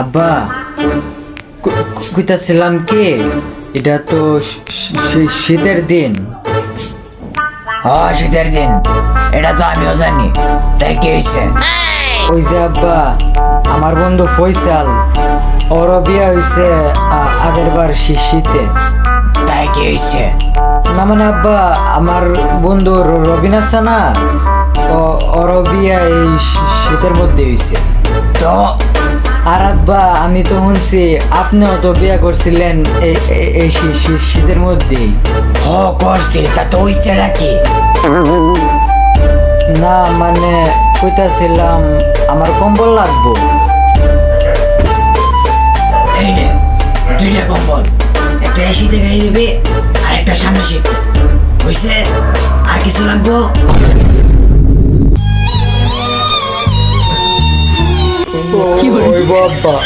আব্বা কইতাছিলাম কি এটা তো শীতের দিন। হ শীতের দিন। এটা তো আমিও জানি। তাই কি হয়েছে ওই যে আব্বা আমার বন্ধু ফয়সাল ওরও বিয়া হয়েছে আগের বার শীতে। তাই কি হয়েছে না মানে আব্বা আমার বন্ধু রবিন আছে না ও ওরও বিয়া এই শীতের মধ্যে হয়েছে তো আর আব্বা আমি তো শুনছি আপনিও তো বিয়া করছিলেন এই শীতের মধ্যেই। হ করছি তা তো হয়েছে নাকি? না মানে কইতাছিলাম আমার কম্বল লাগবো। এই নে দুইটা কম্বল একটা এই শীতে গায়ে দিবি আর একটা সামনে শীতে হয়েছে আর কিছু লাগবো? ওই বাবা।